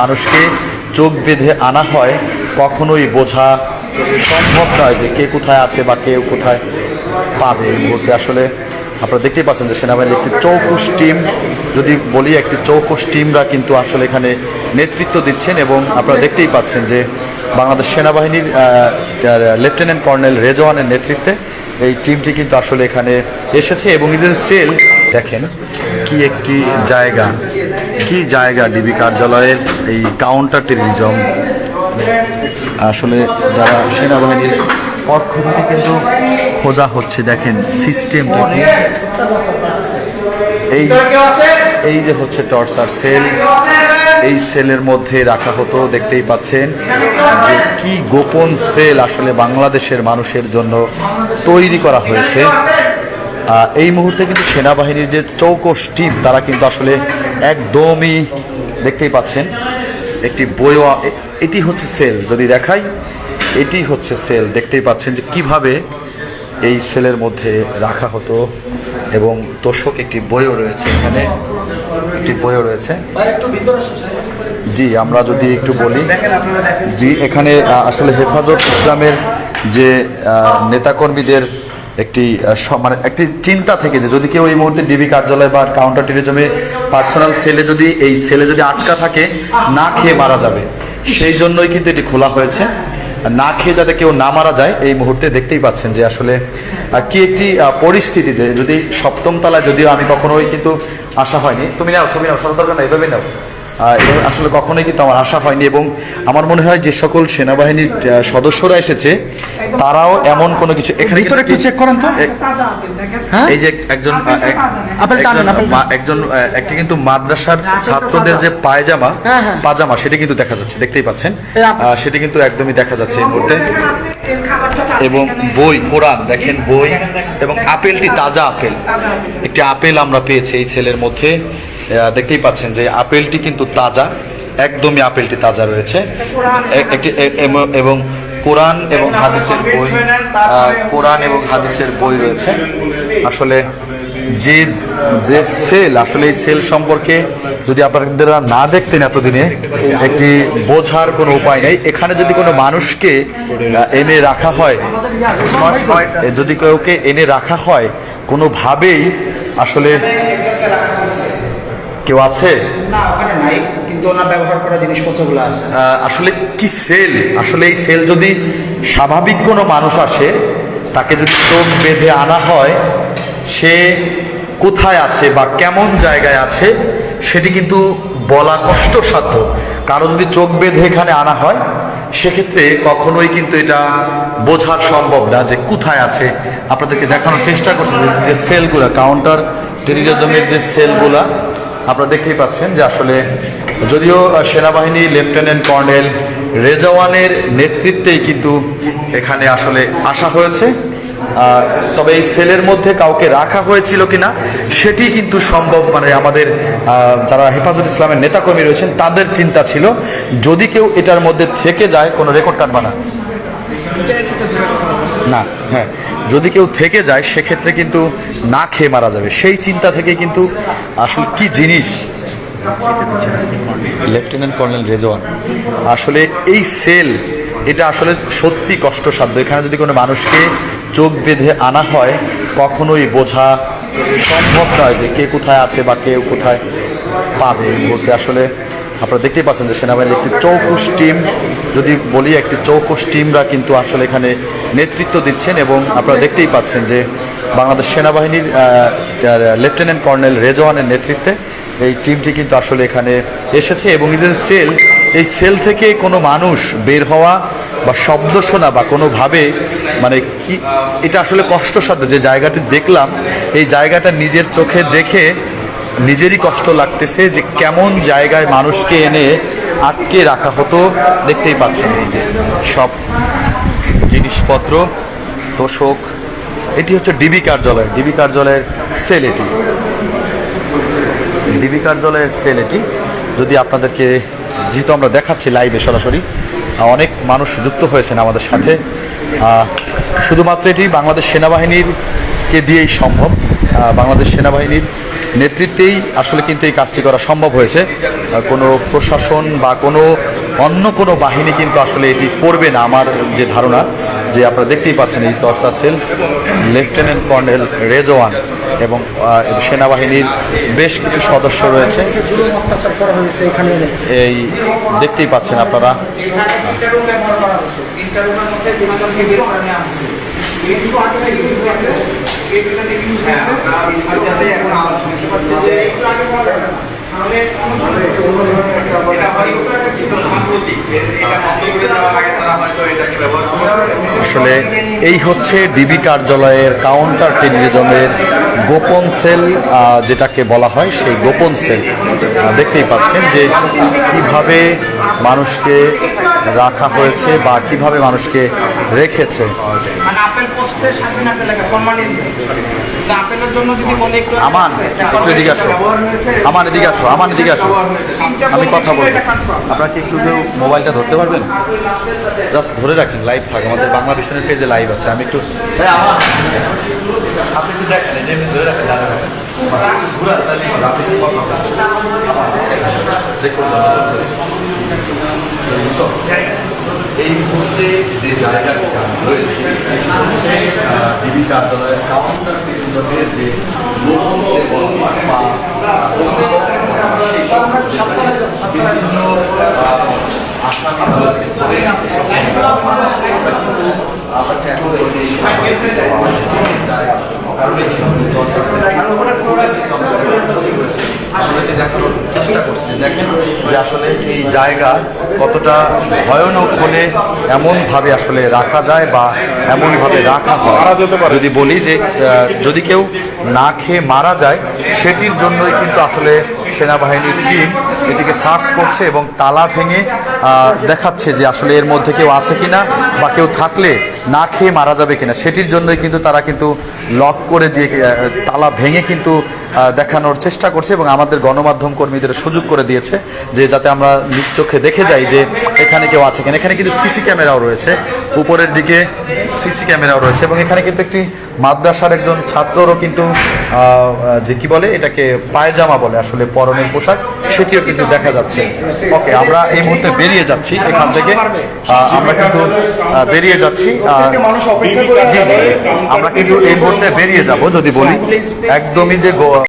মানুষকে চোখ বেঁধে আনা হয়, কখনোই বোঝা সম্ভব নয় যে কে কোথায় আছে বা কেউ কোথায় পাবে এই মুহূর্তে। আসলে আপনারা দেখতেই পাচ্ছেন যে সেনাবাহিনীর একটি চৌকুশ টিম, যদি বলি একটি চৌকুশ টিমরা কিন্তু আসলে এখানে নেতৃত্ব দিচ্ছেন এবং আপনারা দেখতেই পাচ্ছেন যে বাংলাদেশ সেনাবাহিনীর লেফটেন্যান্ট কর্নেল রেজওয়ানের নেতৃত্বে এই টিমটি কিন্তু আসলে এখানে এসেছে এবং যে সেল দেখেন কি একটি জায়গা। কি জায়গা ডিবি কার্যালয়ের এই কাউন্টার টেরিজম আসলে যারা সেনাবাহিনীর পক্ষ থেকে কিন্তু খোঁজা হচ্ছে, দেখেন সিস্টেমটা কি। এই এই যে হচ্ছে টর্চার সেল এই সেলের মধ্যে রাখা হতো, দেখতেই পাচ্ছেন যে কি গোপন সেল আসলে বাংলাদেশের মানুষের জন্য তৈরি করা হয়েছে। এই মুহূর্তে কিন্তু সেনাবাহিনীর যে চৌকস টিম, তারা কিন্তু আসলে একদমই দেখতেই পাচ্ছেন, একটি বইয়া এটি হচ্ছে সেল। যদি দেখাই, এটি হচ্ছে সেল। দেখতেই পাচ্ছেন যে কীভাবে এই সেলের মধ্যে রাখা হতো এবং তোষক একটি বইও রয়েছে এখানে, একটি বইও রয়েছে। জি, আমরা যদি একটু বলি, জি, এখানে আসলে হেফাজত ইসলামের যে নেতাকর্মীদের একটি মানে একটি চিন্তা থেকে যে যদি কেউ এই মুহূর্তে ডিবি কার্যালয় বা কাউন্টার টেরিজমে পার্সোনাল সেলে যদি, এই সেলে যদি আটকা থাকে, না খেয়ে মারা যাবে। সেই জন্যই কিন্তু এটি খোলা হয়েছে। না খেয়ে যাতে কেউ না মারা যায়, এই মুহূর্তে দেখতেই পাচ্ছেন যে আসলে কি একটি পরিস্থিতি যে যদি সপ্তম তলায় যদিও আমি কখনোই কিন্তু আশা হয়নি। তুমি নাও, ছবি নাও সরকার না এভাবে নাও। আসলে কখনোই কিন্তু আমার আশা হয়নি এবং আমার মনে হয় যে সকল সেনাবাহিনীর সদস্যরা এসেছে তারাও এমন কোনো কিছু এখানে ভিতরে একটু চেক করেন তো। হ্যাঁ? এই যে একজন একজন একটি কিন্তু মাদ্রাসার ছাত্রদের যে পায়জামা হ্যাঁ, হ্যাঁ। পাজামা সেটা কিন্তু দেখা যাচ্ছে দেখতেই পাচ্ছেন। সেটা কিন্তু একদমই দেখা যাচ্ছে এই মুহূর্তে। এবং বই কোরআন দেখেন বই এবং আপেলটি তাজা আপেল। একটি আপেল আমরা পেয়েছি এই ছেলের মধ্যে। দেখতেই পাচ্ছেন যে আপেলটি কিন্তু তাজা, একদমই আপেলটি তাজা রয়েছে। একটি এবং কোরআন এবং হাদিসের বই কোরআন এবং হাদিসের বই রয়েছে। আসলে যে যে সেল, আসলে এই সেল সম্পর্কে যদি আপনারা না দেখতেন এতদিনে, একটি বোঝার কোনো উপায় নেই। এখানে যদি কোনো মানুষকে এনে রাখা হয় যদি কাউকে এনে রাখা হয়, কোনোভাবেই আসলে কেউ আছে? না ওখানে নাই কিন্তু ওনার ব্যবহার করা জিনিসপত্রগুলো আছে। আসলে কি সেল? আসলে এই সেল যদি স্বাভাবিক কোনো মানুষ আসে তাকে যদি চোখ বেঁধে আনা হয় সে কোথায় আছে বা কেমন জায়গায় আছে সেটি কিন্তু বলা কষ্টসাধ্য। কারও যদি চোখ বেঁধে এখানে আনা হয় সেক্ষেত্রে কখনোই কিন্তু এটা বোঝা সম্ভব না যে কোথায় আছে। আপনাদেরকে দেখানোর চেষ্টা করছে যে- সেলগুলো কাউন্টার টেরিজমের যে সেলগুলা আপনারা দেখতেই পাচ্ছেন যে আসলে যদিও সেনাবাহিনী লেফটেন্যান্ট কর্নেল রেজাওয়ানের নেতৃত্বেই কিন্তু এখানে আসলে আসা হয়েছে। তবে এই সেলের মধ্যে কাউকে রাখা হয়েছিল কিনা, সেটি কিন্তু সম্ভব মানে আমাদের যারা হেফাজত ইসলামের নেতাকর্মী রয়েছেন, তাদের চিন্তা ছিল। যদি কেউ এটার মধ্যে থেকে যায়, কোনো রেকর্ড কাটবা না। না হ্যাঁ যদি কেউ থেকে যায়, সেক্ষেত্রে কিন্তু না খেয়ে মারা যাবে। সেই চিন্তা থেকে কিন্তু আসলে কি জিনিস? লেফটেন্যান্ট কর্নেল রেজওয়ান আসলে এই সেল এটা আসলে সত্যি কষ্টসাধ্য। এখানে যদি কোনো মানুষকে চোখ বেঁধে আনা হয়, কখনোই বোঝা সম্ভব নয় যে কে কোথায় আছে বা কেউ কোথায় পাবে। মুহূর্তে আসলে আপনারা দেখতেই পাচ্ছেন যে সেনাবাহিনীর একটি চৌকুশ টিম, যদি বলি একটি চৌকুশ টিমরা কিন্তু আসলে এখানে নেতৃত্ব দিচ্ছেন এবং আপনারা দেখতেই পাচ্ছেন যে বাংলাদেশ সেনাবাহিনীর লেফটেন্যান্ট কর্নেল রেজওয়ানের নেতৃত্বে এই টিমটি কিন্তু আসলে এখানে এসেছে এবং এই যে সেল, এই সেল থেকে কোনো মানুষ বের হওয়া বা শব্দ শোনা বা কোনোভাবে মানে কি, এটা আসলে কষ্টসাধ্য যে জায়গাটি দেখলাম, এই জায়গাটা নিজের চোখে দেখে নিজেরই কষ্ট লাগতেছে যে কেমন জায়গায় মানুষকে এনে আটকে রাখা হতো, দেখতেই পাচ্ছেন এই যে সব জিনিসপত্র, তোষক, এটি হচ্ছে ডিবি কার্যালয়, ডিবি কার্যালয়ের সেল এটি। ডিবি কার্যালয়ের সেল এটি। যদি আপনাদেরকে যেহেতু আমরা দেখাচ্ছি লাইভে সরাসরি, অনেক মানুষ যুক্ত হয়েছেন আমাদের সাথে। শুধুমাত্র এটি বাংলাদেশ সেনাবাহিনীর কে দিয়েই সম্ভব বাংলাদেশ সেনাবাহিনীর নেতৃত্বেই আসলে কিন্তু এই কাজটি করা সম্ভব হয়েছে। কোনো প্রশাসন বা কোনো অন্য কোনো বাহিনী কিন্তু আসলে এটি করবে না, আমার যে ধারণা। যে আপনারা দেখতেই পাচ্ছেন এই চর্চা সেল, লেফটেন্যান্ট কর্নেল রেজওয়ান এবং সেনাবাহিনীর বেশ কিছু সদস্য রয়েছে। এই দেখতেই পাচ্ছেন আপনারা। আসলে এই হচ্ছে ডিবি কার্যালয়ের কাউন্টার টেরিজমের গোপন সেল যেটাকে বলা হয় সেই গোপন সেল দেখতেই পাচ্ছেন যে কীভাবে মানুষকে রাখা হয়েছে বা কীভাবে মানুষকে রেখেছে। মানে বলে আমান একটু এদিকে আসো। আমান এদিকে আসো আমান এদিকে আসো। আমি কথা বলব। আপনারা কি একটু কেউ মোবাইলটা ধরতে পারবেন? জাস্ট ধরে রাখেন লাইভ থাকে। আমাদের বাংলাদেশের পেজে লাইভ আছে। আমি একটু হ্যাঁ। আপনি একটু দেখেন যে এমনি ধরে রাখেন দেখুন, এই মুহূর্তে যে জায়গাটি রয়েছে আহ, ডিবি কার্যালয়ের কাউন্টার কেন্দ্রের যে গোপন সেবন বা বিভিন্ন আহ, আসামিগুলোকে ধরে আসামি এখন এই কারণে কি হবে? আসলে দেখানোর চেষ্টা করছি। দেখেন যে আসলে এই জায়গা কতটা ভয়ানক হলে এমনভাবে আসলে রাখা যায় বা এমনভাবে রাখা হয়। যদি বলি যে যদি কেউ না খেয়ে মারা যায় সেটির জন্যই কিন্তু আসলে সেনাবাহিনীর টিম এটিকে সার্চ করছে এবং তালা ভেঙে দেখাচ্ছে যে আসলে এর মধ্যে কেউ আছে কিনা বা কেউ থাকলে না খেয়ে মারা যাবে কিনা। সেটির জন্যই কিন্তু তারা কিন্তু লক করে দিয়ে তালা ভেঙে কিন্তু দেখানোর চেষ্টা করছে এবং আমাদের গণমাধ্যম কর্মীদের সুযোগ করে দিয়েছে যে যাতে আমরা চোখে দেখে যাই যে এখানে কেউ আছে কিনা। এখানে কিন্তু সিসি ক্যামেরাও রয়েছে, উপরের দিকে সিসি ক্যামেরাও রয়েছে এবং এখানে কিন্তু একটি মাদ্রাসার একজন ছাত্ররও কিন্তু যে কি বলে, এটাকে পায়জামা বলে আসলে পরনের পোশাক, সেটিও কিন্তু দেখা যাচ্ছে। ওকে, আমরা এই মুহূর্তে বেরিয়ে যাচ্ছি এখান থেকে। আমরা কিন্তু বেরিয়ে যাচ্ছি। আমরা কিন্তু এই মুহূর্তে বেরিয়ে যাব যদি বলি। একদমই যে